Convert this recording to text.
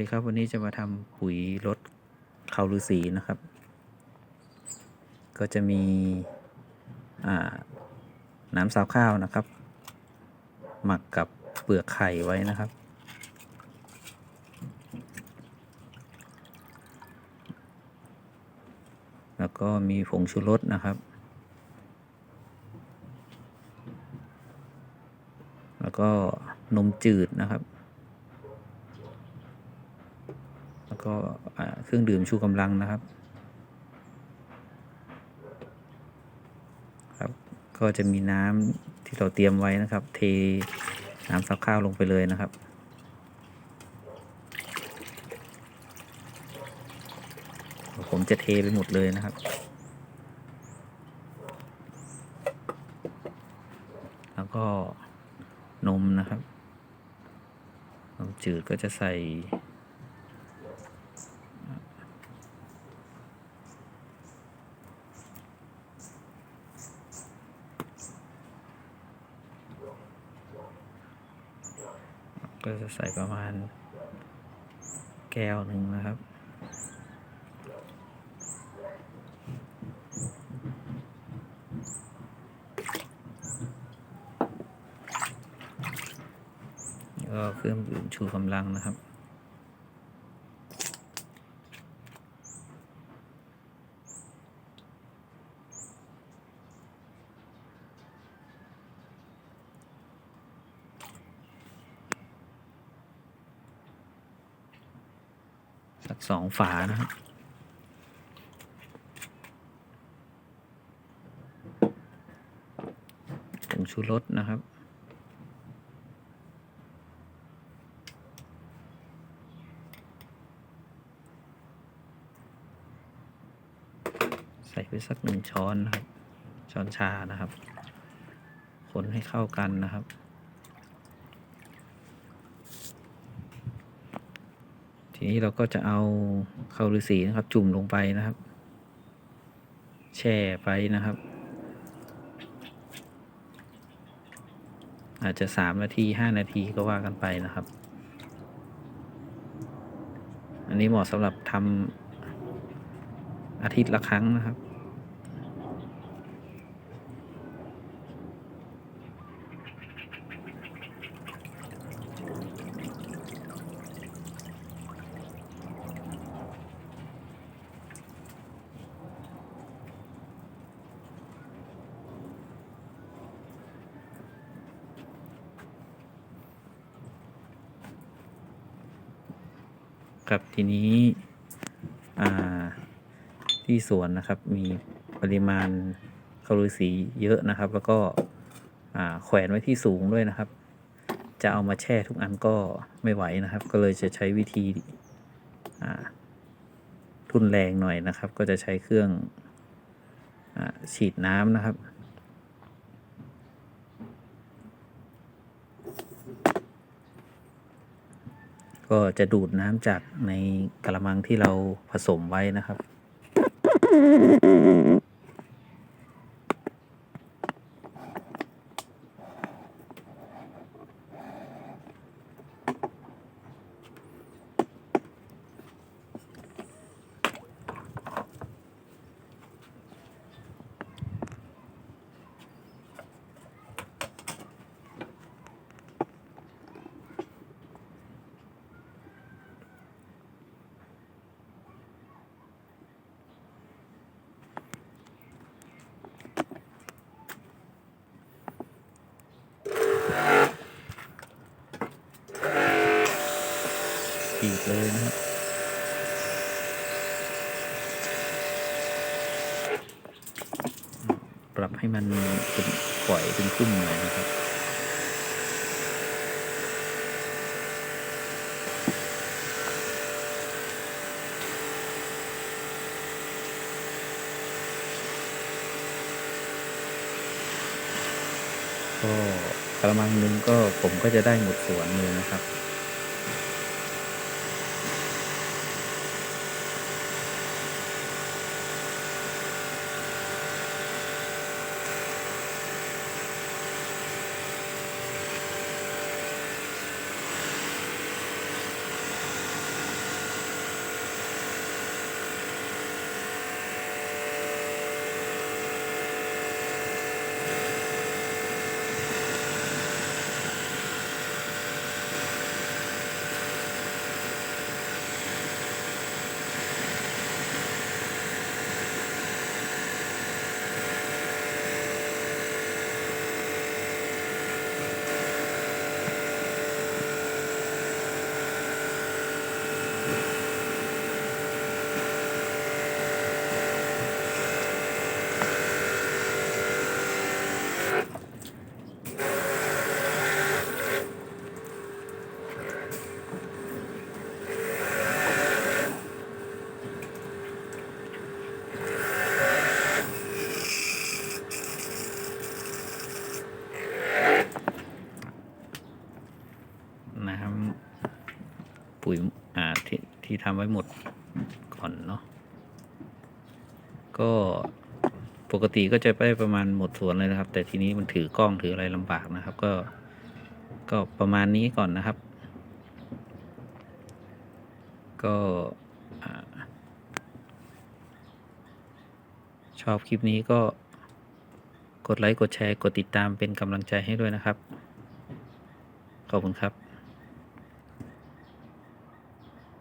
ดีครับวันนี้จะมาทำปุ๋ยลดเขาฤาษีนะครับ ก็จะมีน้ำซาวข้าวนะครับ หมักกับเปลือกไข่ไว้นะครับ แล้วก็มีผงชูรสนะครับ แล้วก็นมจืดนะครับ แล้ว ก็เครื่องดื่มชูกำลังนะครับ ครับ ก็จะมีน้ำที่เราเตรียมไว้นะครับ เทน้ำซักข้าวลงไปเลยนะครับผมจะเทไปหมดเลยนะครับ แล้วก็นมนะครับนมจืดก็จะใส่ ก็จะใส่ประมาณแก้วหนึ่งนะครับ ก็เครื่องดื่มชูกำลังนะครับ สักสองฝานะครับผงชูรสนะครับใส่ไปสักหนึ่งช้อนนะครับ ช้อนชานะครับ คนให้เข้ากันนะครับ ทีนี้เราก็จะเอาเข้าฤาษีนะครับ จุ่มลงไปนะครับ แช่ไปนะครับ อาจจะสามนาทีห้านาทีก็ว่ากันไปนะครับ อันนี้เหมาะสำหรับทำอาทิตย์ละครั้งนะครับ ครับทีนี้ที่สวนนะครับมีปริมาณข้าวฤาษีเยอะนะครับ แล้วก็แขวนไว้ที่สูงด้วยนะครับ จะเอามาแช่ทุกอันก็ไม่ไหวนะครับ ก็เลยจะใช้วิธีทุนแรงหน่อยนะครับ ก็จะใช้เครื่องอฉีดน้ำนะครับ ก็จะดูดน้ำจากในกระมังที่เราผสมไว้นะครับ เลยนะปรับให้มันเป็นปล่อยเป็นขึ้นหน่อยนะครับก็กระมังหนึงก็ผมก็จะได้หมดสวนเลยนะครับ อ่า ที่ทำไว้หมดก่อนเนาะก็ปกติก็จะไปประมาณหมดสวนเลยนะครับ แต่ทีนี้มันถือกล้องถืออะไรลำบากนะครับ ก็ก็ประมาณนี้ก่อนนะครับ ก็ชอบคลิปนี้ก็กดไลค์ กดแชร์ กดติดตามเป็นกำลังใจให้ด้วยนะครับ ขอบคุณครับ